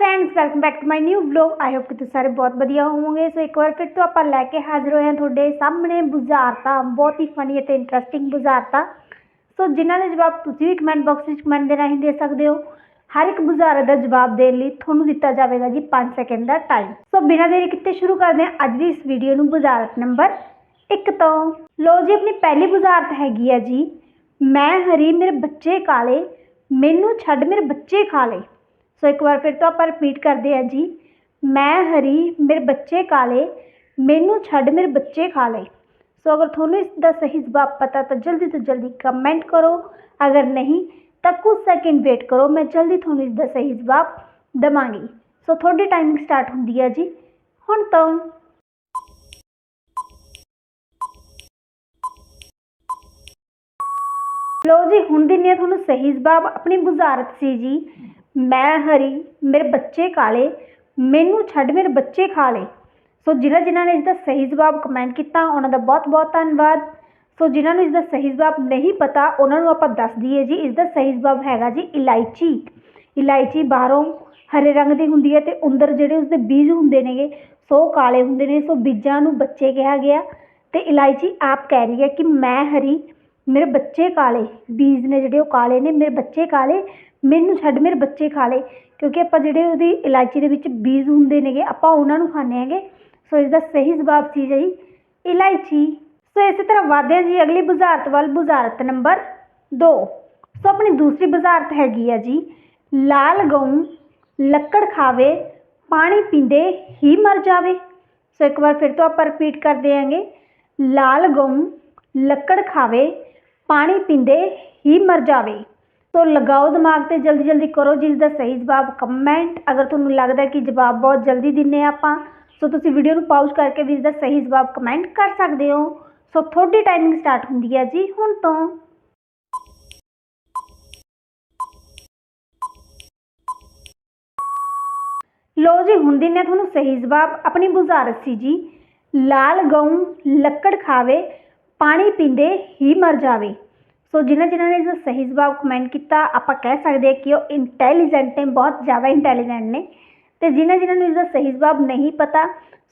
Friends welcome back to my new vlog I hope ਕਿ ਤੁਸੀਂ ਸਾਰੇ ਬਹੁਤ ਵਧੀਆ ਹੋਵੋਗੇ ਸੋ ਇੱਕ ਵਾਰ ਫਿਰ ਤੋਂ ਆਪਾਂ ਲੈ ਕੇ ਹਾਜ਼ਰ ਹੋਏ ਹਾਂ ਤੁਹਾਡੇ ਸਾਹਮਣੇ ਬੁਝਾਰਤਾਂ ਬਹੁਤ ਹੀ ਫਨੀ ਅਤੇ ਇੰਟਰਸਟਿੰਗ ਬੁਝਾਰਤਾਂ ਸੋ ਜਿਨ੍ਹਾਂ ਦੇ ਜਵਾਬ ਤੁਸੀਂ ਵੀ ਕਮੈਂਟ ਬਾਕਸ ਵਿੱਚ ਕਮੈਂਟ ਦੇ ਰਾਹੀਂ ਦੇ ਸਕਦੇ ਹੋ ਹਰ ਇੱਕ ਬੁਝਾਰਤ ਦਾ ਜਵਾਬ ਦੇਣ ਲਈ ਤੁਹਾਨੂੰ ਦਿੱਤਾ ਜਾਵੇਗਾ ਜੀ 5 ਸੈਕਿੰਡ ਦਾ ਟਾਈਮ ਸੋ ਬਿਨਾਂ ਦੇਰੀ ਕਿਤੇ ਸ਼ੁਰੂ ਕਰਦੇ ਹਾਂ ਅੱਜ ਦੀ ਇਸ ਵੀਡੀਓ ਨੂੰ ਬੁਝਾਰਤ ਨੰਬਰ 1 ਤੋਂ ਲੋ ਜੀ ਆਪਣੀ ਪਹਿਲੀ ਬੁਝਾਰਤ ਹੈਗੀ ਆ ਜੀ ਮੈਂ ਹਰੀ ਮੇਰੇ ਬੱਚੇ ਕਾਲੇ ਮੈਨੂੰ ਛੱਡ ਮੇਰੇ ਬੱਚੇ ਕਾਲੇ ਸੋ ਇੱਕ ਵਾਰ ਫਿਰ ਤੋਂ ਆਪਾਂ ਰਿਪੀਟ ਕਰਦੇ ਹਾਂ ਜੀ। ਮੈਂ, ਹਰੀ, ਮੇਰੇ ਬੱਚੇ ਕਾਲੇ ਮੈਨੂੰ ਛੱਡ ਮੇਰੇ ਬੱਚੇ ਖਾ ਲਏ। ਸੋ ਅਗਰ ਤੁਹਾਨੂੰ ਇਸ ਦਾ ਸਹੀ ਜਵਾਬ ਪਤਾ ਤਾਂ ਜਲਦੀ ਤੋਂ ਜਲਦੀ ਕਮੈਂਟ ਕਰੋ। ਅਗਰ ਨਹੀਂ, ਤਾਂ ਕੁਝ ਸੈਕਿੰਡ ਵੇਟ ਕਰੋ, ਮੈਂ ਜਲਦੀ ਤੁਹਾਨੂੰ ਇਸ ਦਾ ਸਹੀ ਜਵਾਬ ਦਵਾਂਗੀ। ਸੋ ਤੁਹਾਡੀ ਟਾਈਮਿੰਗ ਸਟਾਰਟ ਹੁੰਦੀ ਹੈ ਜੀ। ਹੁਣ ਤੋਂ ਲੋ ਜੀ, ਹੁਣ ਦਿੰਨੀ ਹਾਂ ਤੁਹਾਨੂੰ ਸਹੀ ਜਵਾਬ। ਆਪਣੀ ਬੁਝਾਰਤ ਸੀ ਜੀ। ਮੈਂ ਹਰੀ, ਮੇਰੇ ਬੱਚੇ ਕਾਲੇ, ਮੈਨੂੰ ਛੱਡ ਮੇਰੇ ਬੱਚੇ ਖਾ ਲਏ ਸੋ ਜਿਨ੍ਹਾਂ ਜਿਨ੍ਹਾਂ ਨੇ ਇਸਦਾ ਸਹੀ ਜਵਾਬ ਕਮੈਂਟ ਕੀਤਾ, ਉਹਨਾਂ ਦਾ ਬਹੁਤ ਬਹੁਤ ਧੰਨਵਾਦ। ਸੋ ਜਿਨ੍ਹਾਂ ਨੂੰ ਇਸਦਾ ਸਹੀ ਜਵਾਬ ਨਹੀਂ ਪਤਾ, ਉਹਨਾਂ ਨੂੰ ਆਪਾਂ ਦੱਸ ਦਈਏ ਜੀ, ਇਸਦਾ ਸਹੀ ਜਵਾਬ ਹੈਗਾ ਜੀ ਇਲਾਇਚੀ। ਇਲਾਇਚੀ ਬਾਹਰੋਂ ਹਰੇ ਰੰਗ ਦੀ ਹੁੰਦੀ ਹੈ ਤੇ ਅੰਦਰ ਜਿਹੜੇ ਉਸਦੇ ਬੀਜ ਹੁੰਦੇ ਨੇਗੇ, ਸੋ ਕਾਲੇ ਹੁੰਦੇ ਨੇ, ਸੋ ਬੀਜਾਂ ਨੂੰ ਬੱਚੇ ਕਿਹਾ ਗਿਆ। ਤੇ ਇਲਾਇਚੀ ਆਪ ਕਹਿ ਰਹੀ ਹੈ ਕਿ ਮੈਂ ਹਰੀ, ਮੇਰੇ ਬੱਚੇ ਕਾਲੇ, ਬੀਜ ਨੇ ਜਿਹੜੇ ਉਹ ਕਾਲੇ ਨੇ, ਮੇਰੇ ਬੱਚੇ ਕਾਲੇ ਮੈਨੂੰ ਛੱਡ, ਮੇਰੇ ਬੱਚੇ ਖਾ ਲਏ। ਕਿਉਂਕਿ ਆਪਾਂ ਜਿਹੜੇ ਉਹਦੀ ਇਲਾਇਚੀ ਦੇ ਵਿੱਚ ਬੀਜ ਹੁੰਦੇ ਨੇਗੇ, ਆਪਾਂ ਉਹਨਾਂ ਨੂੰ ਖਾਂਦੇ ਹੈਗੇ। ਸੋ ਇਸ ਦਾ ਸਹੀ ਜਵਾਬ ਸੀ ਜੀ, ਇਲਾਇਚੀ। ਸੋ ਇਸੇ ਤਰ੍ਹਾਂ ਵਧਦੇ ਹਾਂ ਜੀ, ਅਗਲੀ ਬੁਝਾਰਤ ਵੱਲ, ਬੁਝਾਰਤ ਨੰਬਰ 2 ਸੋ ਆਪਣੀ ਦੂਸਰੀ ਬੁਝਾਰਤ ਹੈਗੀ ਆ ਜੀ, ਲਾਲ ਗਊ ਲੱਕੜ ਖਾਵੇ, ਪਾਣੀ ਪੀਂਦੇ ਹੀ ਮਰ ਜਾਵੇ। ਸੋ ਇੱਕ ਵਾਰ ਫਿਰ ਤੋਂ ਆਪਾਂ ਰਿਪੀਟ ਕਰਦੇ ਆਂਗੇ। ਲਾਲ ਗਊ ਲੱਕੜ ਖਾਵੇ, ਪਾਣੀ ਪੀਂਦੇ ਹੀ ਮਰ ਜਾਵੇ। ਸੋ ਲਗਾਓ ਦਿਮਾਗ ਤੇ, ਜਲਦੀ ਜਲਦੀ ਕਰੋ ਜਿਸ ਦਾ ਸਹੀ ਜਵਾਬ। ਕਮੈਂਟ, ਅਗਰ ਤੁਹਾਨੂੰ ਲੱਗਦਾ ਕਿ ਜਵਾਬ ਬਹੁਤ ਜਲਦੀ ਦਿੰਨੇ ਆ ਆਪਾਂ, ਸੋ ਤੁਸੀਂ ਵੀਡੀਓ ਨੂੰ ਪਾਉਜ਼ ਕਰਕੇ ਵੀ ਇਸ ਦਾ ਸਹੀ ਜਵਾਬ ਕਮੈਂਟ ਕਰ ਸਕਦੇ ਹੋ। ਸੋ ਤੁਹਾਡੀ ਟਾਈਮਿੰਗ ਸਟਾਰਟ ਹੁੰਦੀ ਹੈ ਜੀ ਹੁਣ ਤੋਂ। ਲੋ ਜੀ, ਹੁਣ ਦਿੰਨੇ ਤੁਹਾਨੂੰ ਸਹੀ ਜਵਾਬ। ਆਪਣੀ ਬੁਝਾਰਤ ਸੀ ਜੀ, ਲਾਲ ਗਊ ਲੱਕੜ ਖਾਵੇ, ਪਾਣੀ ਪੀਂਦੇ ਹੀ ਮਰ ਜਾਵੇ। ਸੋ ਜਿਨ੍ਹਾਂ ਜਿਨ੍ਹਾਂ ਨੇ ਇਸ ਸਹੀ ਜਵਾਬ ਕਮੈਂਟ ਕੀਤਾ, ਆਪਾਂ ਕਹਿ ਸਕਦੇ ਹਾਂ ਕਿ ਉਹ ਇੰਟੈਲੀਜੈਂਟ ਨੇ, ਬਹੁਤ ਜ਼ਿਆਦਾ ਇੰਟੈਲੀਜੈਂਟ ਨੇ। ਤੇ ਜਿਨ੍ਹਾਂ ਜਿਨ੍ਹਾਂ ਨੂੰ ਇਸ ਦਾ ਸਹੀ ਜਵਾਬ ਨਹੀਂ ਪਤਾ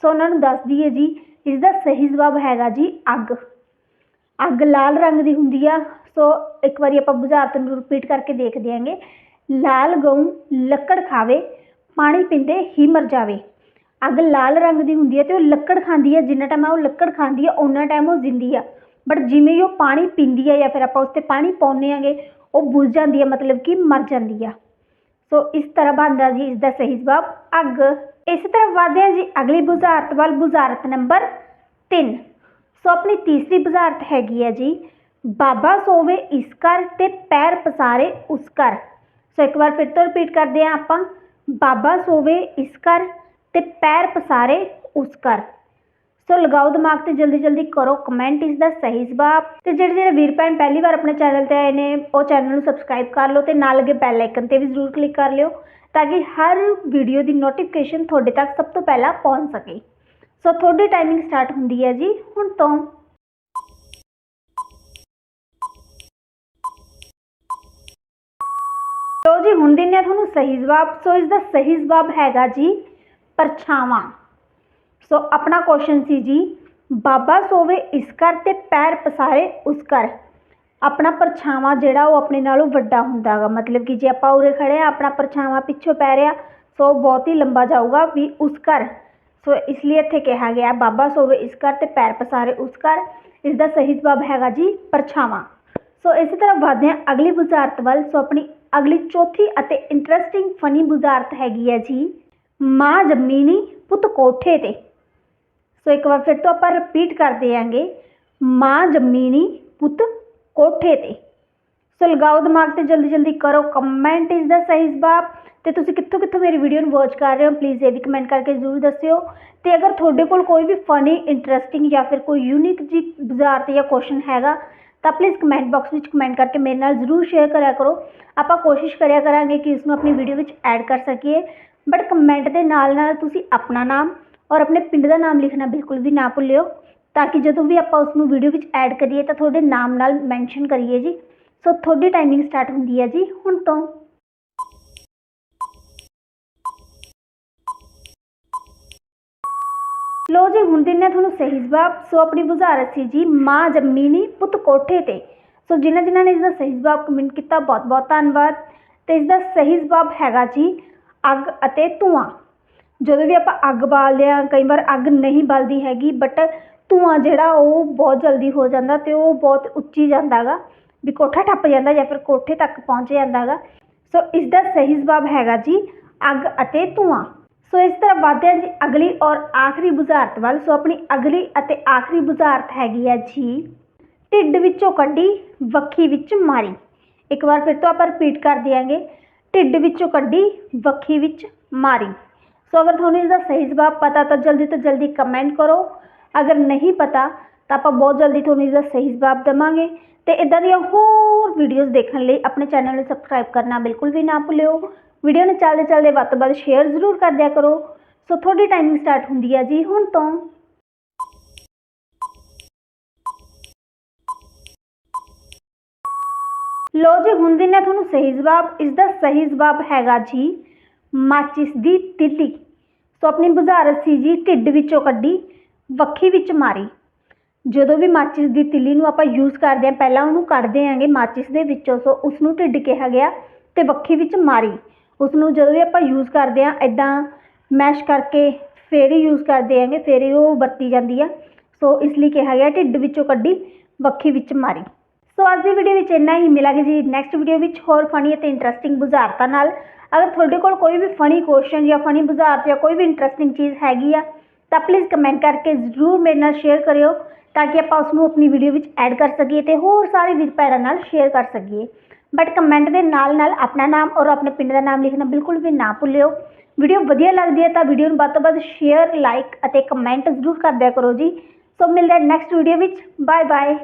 ਸੋ ਉਹਨਾਂ ਨੂੰ ਦੱਸ ਦਈਏ ਜੀ ਇਸ ਦਾ ਸਹੀ ਜਵਾਬ ਹੈਗਾ ਜੀ ਅੱਗ। ਅੱਗ ਲਾਲ ਰੰਗ ਦੀ ਹੁੰਦੀ ਆ। ਸੋ ਇੱਕ ਵਾਰੀ ਆਪਾਂ ਬੁਝਾਰਤ ਨੂੰ ਰਿਪੀਟ ਕਰਕੇ ਦੇਖਦੇ ਦਿਆਂਗੇ। ਲਾਲ ਗਊ ਲੱਕੜ ਖਾਵੇ, ਪਾਣੀ ਪੀਂਦੇ ਹੀ ਮਰ ਜਾਵੇ। ਅੱਗ ਲਾਲ ਰੰਗ ਦੀ ਹੁੰਦੀ ਹੈ ਤੇ ਉਹ ਲੱਕੜ ਖਾਂਦੀ ਹੈ ਜਿੰਨਾ ਟਾਈਮ ਉਹ ਲੱਕੜ ਖਾਂਦੀ ਹੈ ਉਹਨਾਂ ਟਾਈਮ ਉਹ ਜ਼ਿੰਦੀ ਆ। ਬਟ ਜਿਵੇਂ ਹੀ ਉਹ ਪਾਣੀ ਪੀਂਦੀ ਹੈ ਜਾਂ ਫਿਰ ਆਪਾਂ ਉਸ ਤੇ ਪਾਣੀ ਪਾਉਂਦੇ ਆਂਗੇ ਉਹ ਬੁਝ ਜਾਂਦੀ ਹੈ ਮਤਲਬ ਕਿ ਮਰ ਜਾਂਦੀ ਆ ਸੋ ਇਸ ਤਰ੍ਹਾਂ ਬਣਦਾ ਜੀ ਇਸ ਦਾ ਸਹੀ ਜਵਾਬ ਅੱਗ ਇਸੇ ਤਰ੍ਹਾਂ ਵਧਦੇ ਹਾਂ ਜੀ ਅਗਲੀ ਬੁਝਾਰਤ ਵੱਲ ਬੁਝਾਰਤ ਨੰਬਰ 3 ਸੋ ਆਪਣੀ ਤੀਸਰੀ ਬੁਝਾਰਤ ਹੈਗੀ ਹੈ ਜੀ ਬਾਬਾ ਸੋਵੇ ਇਸ ਕਰ ਤੇ ਪੈਰ ਪਸਾਰੇ ਉਸ ਕਰ ਸੋ ਇੱਕ ਵਾਰ ਫਿਰ ਤੋਂ ਰਿਪੀਟ ਕਰਦੇ ਹਾਂ ਆਪਾਂ ਬਾਬਾ ਸੋਵੇ ਇਸ ਕਰ ਤੇ ਪੈਰ ਪਸਾਰੇ ਉਸ ਕਰ ਸੋ ਲਗਾਓ ਦਿਮਾਗ ਤੇ ਜਲਦੀ ਜਲਦੀ ਕਰੋ ਕਮੈਂਟ ਇਸ ਦਾ ਸਹੀ ਜਵਾਬ। ਤੇ ਜਿਹੜੇ ਜਿਹੜੇ ਵੀਰ ਭੈਣ ਪਹਿਲੀ ਵਾਰ ਆਪਣੇ ਚੈਨਲ ਤੇ ਆਏ ਨੇ, ਉਹ ਚੈਨਲ ਨੂੰ ਸਬਸਕ੍ਰਾਈਬ ਕਰ ਲਓ ਤੇ ਨਾਲ ਲੱਗੇ ਬੈਲ ਆਈਕਨ ਤੇ ਵੀ ਜ਼ਰੂਰ ਕਲਿੱਕ ਕਰ ਲਿਓ, ਤਾਂ ਕਿ ਹਰ ਵੀਡੀਓ ਦੀ ਨੋਟੀਫਿਕੇਸ਼ਨ ਤੁਹਾਡੇ ਤੱਕ ਸਭ ਤੋਂ ਪਹਿਲਾਂ ਪਹੁੰਚ ਸਕੇ। ਸੋ ਤੁਹਾਡੀ ਟਾਈਮਿੰਗ ਸਟਾਰਟ ਹੁੰਦੀ ਹੈ ਜੀ ਹੁਣ ਤੋਂ। ਲੋ ਜੀ, ਹੁਣ ਦਿੰਨੇ ਆ ਤੁਹਾਨੂੰ ਸਹੀ ਜਵਾਬ। ਸੋ ਇਸ ਦਾ ਸਹੀ ਜਵਾਬ ਹੈਗਾ ਜੀ, ਪਰਛਾਵਾਂ। ਸੋ ਆਪਣਾ ਕੁਐਸਚਨ ਸੀ ਜੀ, ਬਾਬਾ ਸੋਵੇ ਇਸ ਕਰ ਤੇ ਪੈਰ ਪਸਾਰੇ ਉਸ ਕਰ ਆਪਣਾ ਪਰਛਾਵਾਂ ਜਿਹੜਾ ਉਹ ਆਪਣੇ ਨਾਲੋਂ ਵੱਡਾ ਹੁੰਦਾ ਗਾ। ਮਤਲਬ ਕਿ ਜੇ ਆਪਾਂ ਉਰੇ ਖੜੇ ਆ, ਆਪਣਾ ਪਰਛਾਵਾਂ ਪਿੱਛੋਂ ਪੈ ਰਿਹਾ, ਸੋ ਬਹੁਤ ਹੀ ਲੰਬਾ ਜਾਊਗਾ ਵੀ ਉਸ ਕਰ ਸੋ ਇਸ ਲਈ ਇੱਥੇ ਕਿਹਾ ਗਿਆ, ਬਾਬਾ ਸੋਵੇ ਇਸ ਕਰ ਤੇ ਪੈਰ ਪਸਾਰੇ ਉਸ ਕਰ ਇਸ ਦਾ ਸਹੀ ਜਵਾਬ ਹੈਗਾ ਜੀ, ਪਰਛਾਵਾਂ। ਸੋ ਇਸੇ ਤਰ੍ਹਾਂ ਵਧਦੇ ਹਾਂ ਅਗਲੀ ਬੁਝਾਰਤ ਵੱਲ। ਸੋ ਆਪਣੀ ਅਗਲੀ ਚੌਥੀ ਅਤੇ ਇੰਟਰਸਟਿੰਗ ਫਨੀ ਬੁਝਾਰਤ ਹੈਗੀ ਹੈ ਜੀ, ਮਾਂ ਜੰਮੀ ਨੀ ਪੁੱਤ ਕੋਠੇ ਤੇ। ਸੋ ਇੱਕ ਵਾਰ ਫਿਰ ਤੋਂ ਆਪਾਂ ਰਿਪੀਟ ਕਰਦੇ ਆਂਗੇ। ਮਾਂ ਜੰਮੀ ਨੀ ਪੁੱਤ ਕੋਠੇ ਤੇ। ਸੋ ਲਗਾਓ ਦਿਮਾਗ ਤੇ ਜਲਦੀ ਜਲਦੀ ਕਰੋ ਕਮੈਂਟ ਇਸ ਦਾ ਸਹੀ ਜਵਾਬ ਤੇ ਤੁਸੀਂ ਕਿੱਥੋਂ ਕਿੱਥੋਂ ਮੇਰੀ ਵੀਡੀਓ ਨੂੰ ਵਾਚ ਕਰ ਰਹੇ ਹੋ ਪਲੀਜ਼ ਇਹ ਵੀ ਕਮੈਂਟ ਕਰਕੇ ਜ਼ਰੂਰ ਦੱਸਿਓ। ਤੇ ਅਗਰ ਤੁਹਾਡੇ ਕੋਲ ਕੋਈ ਵੀ ਫਨੀ ਇੰਟਰਸਟਿੰਗ ਜਾਂ ਫਿਰ ਕੋਈ ਯੂਨੀਕ ਜੀ ਬਾਜ਼ਾਰ 'ਤੇ ਜਾਂ ਕੁਐਸਚਨ ਹੈਗਾ, ਤਾਂ ਪਲੀਜ਼ ਕਮੈਂਟ ਬਾਕਸ ਵਿੱਚ ਕਮੈਂਟ ਕਰਕੇ ਮੇਰੇ ਨਾਲ ਜ਼ਰੂਰ ਸ਼ੇਅਰ ਕਰਿਆ ਕਰੋ। ਆਪਾਂ ਕੋਸ਼ਿਸ਼ ਕਰਿਆ ਕਰਾਂਗੇ ਕਿ ਇਸ ਨੂੰ ਆਪਣੀ ਵੀਡੀਓ ਵਿੱਚ ਐਡ ਕਰ ਸਕੀਏ। ਬਟ ਕਮੈਂਟ ਦੇ ਨਾਲ ਨਾਲ ਤੁਸੀਂ ਆਪਣਾ ਨਾਮ ਔਰ ਆਪਣੇ ਪਿੰਡ ਦਾ ਨਾਮ ਲਿਖਣਾ ਬਿਲਕੁਲ ਵੀ ਨਾ ਭੁੱਲਿਓ, ਤਾਂ ਕਿ ਜਦੋਂ ਵੀ ਆਪਾਂ ਉਸ ਨੂੰ ਵੀਡੀਓ ਵਿੱਚ ਐਡ ਕਰੀਏ ਤਾਂ ਤੁਹਾਡੇ ਨਾਮ ਨਾਲ ਮੈਂਸ਼ਨ ਕਰੀਏ ਜੀ। ਸੋ ਤੁਹਾਡੀ ਟਾਈਮਿੰਗ ਸਟਾਰਟ ਹੁੰਦੀ ਹੈ ਜੀ ਹੁਣ ਤੋਂ। ਲੋ ਜੀ, ਹੁਣ ਦਿਨ ਨੇ ਤੁਹਾਨੂੰ ਸਹੀ ਜਵਾਬ। ਸੋ ਆਪਣੀ ਬੁਝਾਰਤ ਸੀ ਜੀ, ਮਾਂ ਜੰਮੀਨੀ ਪੁੱਤ ਕੋਠੇ ਤੇ। ਸੋ ਜਿਨ੍ਹਾਂ ਜਿਨ੍ਹਾਂ ਨੇ ਇਸ ਦਾ ਸਹੀ ਜਵਾਬ ਕਮੈਂਟ ਕੀਤਾ ਬਹੁਤ ਬਹੁਤ ਧੰਨਵਾਦ। ਤੇ ਇਸ ਦਾ ਸਹੀ ਜਵਾਬ ਹੈਗਾ ਜੀ, ਅੱਗ ਅਤੇ ਧੂਆਂ। ਜਦੋਂ ਵੀ ਆਪਾਂ ਅੱਗ ਬਾਲਦੇ ਹਾਂ, ਕਈ ਵਾਰ ਅੱਗ ਨਹੀਂ ਬਲਦੀ ਹੈਗੀ ਬਟ ਧੂੰਆਂ ਜਿਹੜਾ ਉਹ ਬਹੁਤ ਜਲਦੀ ਹੋ ਜਾਂਦਾ ਅਤੇ ਉਹ ਬਹੁਤ ਉੱਚੀ ਜਾਂਦਾ ਗਾ ਵੀ ਕੋਠਾ ਟੱਪ ਜਾਂਦਾ ਜਾਂ ਫਿਰ ਕੋਠੇ ਤੱਕ ਪਹੁੰਚ ਜਾਂਦਾ ਗਾ ਸੋ ਇਸ ਦਾ ਸਹੀ ਜਵਾਬ ਹੈਗਾ ਜੀ ਅੱਗ ਅਤੇ ਧੂੰਆਂ। ਸੋ ਇਸ ਤਰ੍ਹਾਂ ਵੱਧਦੇ ਹਾਂ ਜੀ ਅਗਲੀ ਔਰ ਆਖਰੀ ਬੁਝਾਰਤ ਵੱਲ। ਸੋ ਆਪਣੀ ਅਗਲੀ ਅਤੇ ਆਖਰੀ ਬੁਝਾਰਤ ਹੈਗੀ ਹੈ ਜੀ, ਢਿੱਡ ਵਿੱਚੋਂ ਕੱਢੀ, ਵੱਖੀ ਵਿੱਚ ਮਾਰੀ। ਇੱਕ ਵਾਰ ਫਿਰ ਤੋਂ ਆਪਾਂ ਰਿਪੀਟ ਕਰ ਦਿਆਂਗੇ। ਢਿੱਡ ਵਿੱਚੋਂ ਕੱਢੀ, ਵੱਖੀ ਵਿੱਚ ਮਾਰੀ। ਸੋ ਅਗਰ ਤੁਹਾਨੂੰ ਇਸ ਦਾ ਸਹੀ ਜਵਾਬ ਪਤਾ ਤਾਂ ਜਲਦੀ ਤੋਂ ਜਲਦੀ ਕਮੈਂਟ ਕਰੋ ਅਗਰ ਨਹੀਂ ਪਤਾ ਤਾਂ ਆਪਾਂ ਬਹੁਤ ਜਲਦੀ ਤੁਹਾਨੂੰ ਇਸ ਦਾ ਸਹੀ ਜਵਾਬ ਦੇਵਾਂਗੇ ਤੇ ਇਦਾਂ ਦੀਆਂ ਹੋਰ ਵੀਡੀਓਜ਼ ਦੇਖਣ ਲਈ ਆਪਣੇ ਚੈਨਲ ਨੂੰ ਸਬਸਕ੍ਰਾਈਬ ਕਰਨਾ ਬਿਲਕੁਲ ਵੀ ਨਾ ਭੁੱਲਿਓ ਵੀਡੀਓ ਨੂੰ ਚੱਲਦੇ ਚੱਲਦੇ ਵੱਧ ਤੋਂ ਵੱਧ ਸ਼ੇਅਰ ਜ਼ਰੂਰ ਕਰ ਦਿਆ ਕਰੋ ਸੋ ਤੁਹਾਡੀ ਟਾਈਮਿੰਗ ਸਟਾਰਟ ਹੁੰਦੀ ਹੈ ਜੀ ਹੁਣ ਤੋਂ ਲੋ ਜੀ ਹੁਣ ਦੀ ਨੇ ਤੁਹਾਨੂੰ ਸਹੀ ਜਵਾਬ ਇਸ ਦਾ ਸਹੀ ਜਵਾਬ ਹੈਗਾ ਜੀ ਮਾਚਿਸ ਦੀ ਤਿੱਲੀ। ਸੋ ਆਪਣੀ ਬੁਝਾਰਤ ਸੀ ਜੀ, ਢਿੱਡ ਵਿੱਚੋਂ ਕੱਢੀ, ਵੱਖੀ ਵਿੱਚ ਮਾਰੀ। ਜਦੋਂ ਵੀ ਮਾਚਿਸ ਦੀ ਤਿੱਲੀ ਨੂੰ ਆਪਾਂ ਯੂਜ਼ ਕਰਦੇ ਹਾਂ, ਪਹਿਲਾਂ ਉਹਨੂੰ ਕੱਢਦੇ ਆਂਗੇ ਮਾਚਿਸ ਦੇ ਵਿੱਚੋਂ। ਸੋ ਉਸ ਨੂੰ ਢਿੱਡ ਕਿਹਾ ਗਿਆ ਤੇ ਵੱਖੀ ਵਿੱਚ ਮਾਰੀ। ਉਸ ਨੂੰ ਜਦੋਂ ਵੀ ਆਪਾਂ ਯੂਜ਼ ਕਰਦੇ ਹਾਂ ਇਦਾਂ ਮੈਸ਼ ਕਰਕੇ ਫੇਰ ਹੀ ਯੂਜ਼ ਕਰਦੇ ਆਂਗੇ ਫੇਰ ਹੀ ਉਹ ਵਰਤੀ ਜਾਂਦੀ ਆ। ਸੋ ਇਸ ਲਈ ਕਿਹਾ ਗਿਆ ਢਿੱਡ ਵਿੱਚੋਂ ਕੱਢੀ, ਵੱਖੀ ਵਿੱਚ ਮਾਰੀ। ਸੋ ਅੱਜ ਦੀ ਵੀਡੀਓ ਵਿੱਚ ਇੰਨਾ ਹੀ। ਮਿਲਾਂਗੇ ਜੀ ਨੈਕਸਟ ਵੀਡੀਓ ਵਿੱਚ ਹੋਰ ਫਨੀ ਅਤੇ ਇੰਟਰਸਟਿੰਗ ਬੁਝਾਰਤਾਂ ਨਾਲ। ਅਗਰ ਤੁਹਾਡੇ ਕੋਲ ਕੋਈ ਵੀ ਫਨੀ ਕੁਐਸਚਨ ਜਾਂ ਫਨੀ ਬੁਝਾਰਤ ਜਾਂ ਕੋਈ ਵੀ ਇੰਟਰਸਟਿੰਗ ਚੀਜ਼ ਹੈਗੀ ਆ, ਤਾਂ ਪਲੀਜ਼ ਕਮੈਂਟ ਕਰਕੇ ਜ਼ਰੂਰ ਮੇਰੇ ਨਾਲ ਸ਼ੇਅਰ ਕਰਿਓ, ਤਾਂ ਕਿ ਆਪਾਂ ਉਸ ਨੂੰ ਆਪਣੀ ਵੀਡੀਓ ਵਿੱਚ ਐਡ ਕਰ ਸਕੀਏ ਤੇ ਹੋਰ ਸਾਰੇ ਵੀਰ ਭੈਣਾਂ ਨਾਲ ਸ਼ੇਅਰ ਕਰ ਸਕੀਏ। ਬਟ ਕਮੈਂਟ ਦੇ ਨਾਲ ਨਾਲ ਆਪਣਾ ਨਾਮ ਔਰ ਆਪਣੇ ਪਿੰਡ ਦਾ ਨਾਮ ਲਿਖਣਾ ਬਿਲਕੁਲ ਵੀ ਨਾ ਭੁੱਲਿਓ। ਵੀਡੀਓ ਵਧੀਆ ਲੱਗਦੀ ਹੈ ਤਾਂ ਵੀਡੀਓ ਨੂੰ ਵੱਧ ਤੋਂ ਵੱਧ ਸ਼ੇਅਰ ਲਾਈਕ ਅਤੇ ਕਮੈਂਟ ਜ਼ਰੂਰ ਕਰਦਿਆ ਕਰੋ ਜੀ। ਸੋ ਮਿਲਦੇ ਨੈਕਸਟ ਵੀਡੀਓ ਵਿੱਚ। Bye bye